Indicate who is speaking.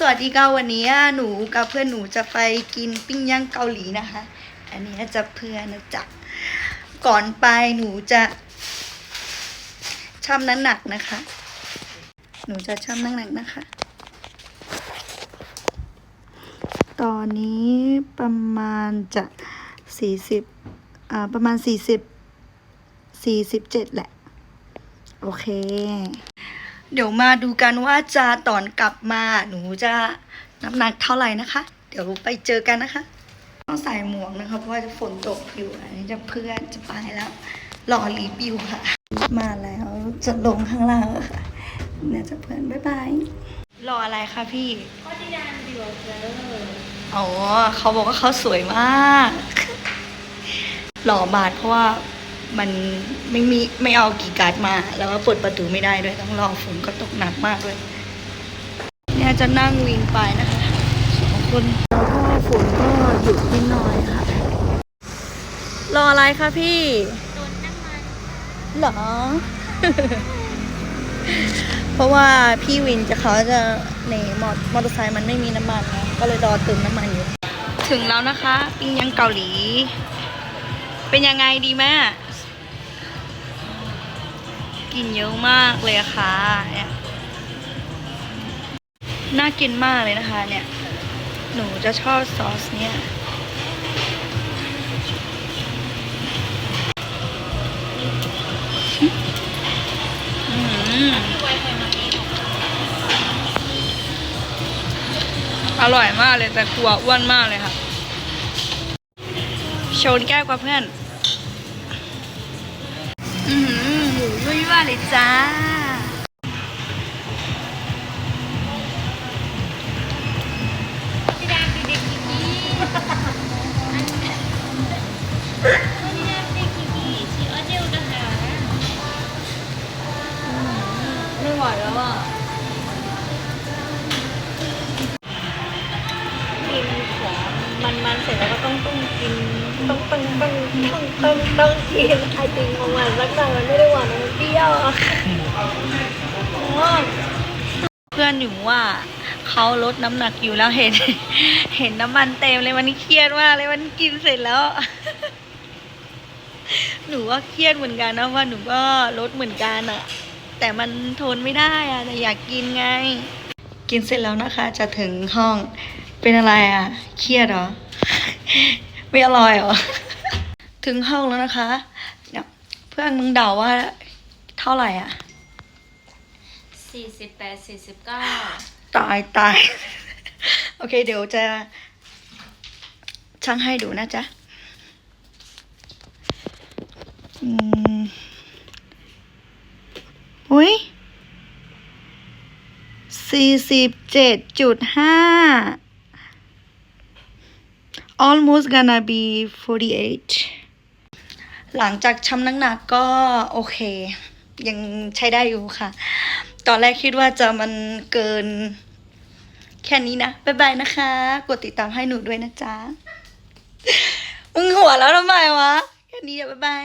Speaker 1: สวัสดีค่ะวันนี้หนูกับเพื่อนหนูจะไปกินปิ้งย่างเกาหลีนะคะ อันนี้จะเพื่อนนะจ๊ะก่อนไปหนูจะชั่งน้ำหนักนะคะ หนูจะชั่งน้ำหนักนะคะ ตอนนี้ประมาณจะสี่สิบอ่าประมาณสี่สิบสี่สิบเจ็ดแหละ โอเค เดี๋ยวมาดูกันว่าจะตอนกลับมาหนูจะน้ำหนักเท่าไหร่นะคะ เดี๋ยวไปเจอกันนะคะ ต้องใส่หมวกนะคะเพราะว่าจะฝนตกอยู่อันนี้จะเพื่อนจะไปแล้วรอรีบอยู่ค่ะ มาแล้วจะลงข้างล่างค่ะเนี่ยจะเพื่อนบ๊ายบายรออะไรคะพี่
Speaker 2: ข้อที่ดันบิวเจอ
Speaker 1: อ๋อเขาบอกว่าเขาสวยมากหล่อบาดเพราะว่า มันไม่มีไม่เอากี่การ์ดมา แล้วก็เปิดประตูไม่ได้ด้วยต้องรอฝนก็ตกหนักมากเลยเนี่ยจะนั่งวินไปนะคะสองคนแล้วก็ฝนก็หยุดนิดหน่อยค่ะ รออะไรคะพี่
Speaker 2: โดนน้ำมัน
Speaker 1: เหรอ เพราะว่าพี่วินจะเขาจะในมอมอเตอร์ไซค์มันไม่มีน้ำมันนะก็เลยรอเติมน้ำมันอยู่ ถึงแล้วนะคะ ปิ้งย่างเกาหลี เป็นยังไงดีแม่ กินเยอะมากเลยค่ะเนี่ยน่ากินมากเลยนะคะ เนี่ย หนูจะชอบซอสเนี่ยอร่อยมากเลยแต่กลัวอ้วนมากเลยค่ะโชนแก้วกว่าเพื่อน อือ หมูยุ่ยว่าเลยจ้า
Speaker 2: ที่ดันบิเด็กกิกี้ข้อที่ดันเด็กกิกี้ชีออเดียวกันหา
Speaker 1: ไม่ไหวแล้วอะกินของมันมันๆเสร็จแล้วก็ต้องต้องกิน ต้องต้องต้องต้องต้องต้องกินไอติมของมันสักหน่อยมันไม่ได้หวานมันเปรี้ยวอะง่วงเพื่อนอยู่ว่าเขาลดน้ำหนักอยู่แล้วเห็น เห็นน้ำมันเต็มเลยวันนี้เครียดมากเลยวันนี้กินเสร็จแล้ว หนูว่าเครียดเหมือนกันนะว่าหนูก็ลดเหมือนกันอะแต่มันทนไม่ได้อะแต่อยากกินไง กินเสร็จแล้วนะคะ จะถึงห้องเป็นอะไรอะเครียดเหรอ ไม่อร่อยเหรอ ถึงห้องแล้วนะคะเนี่ยเพื่อนมึงเดาว่าเท่าไหร่อะ
Speaker 2: สี่สิบแปดสี่สิบเก้า
Speaker 1: ตายตาย โอเค เดี๋ยวจะช่างให้ดูนะจ๊ะอืมอุ้ยสี่สิบเจ็ดจุดห้า almost gonna be 48 หลังจากช้ำน้ำหนักก็โอเค ยังใช้ได้อยู่ค่ะ ตอนแรกคิดว่าจะมันเกินแค่นี้นะ บ๊ายบายนะคะ กดติดตามให้หนูด้วยนะจ๊ะ มึงหัวแล้วทำไมวะ แค่นี้อะบ๊ายบาย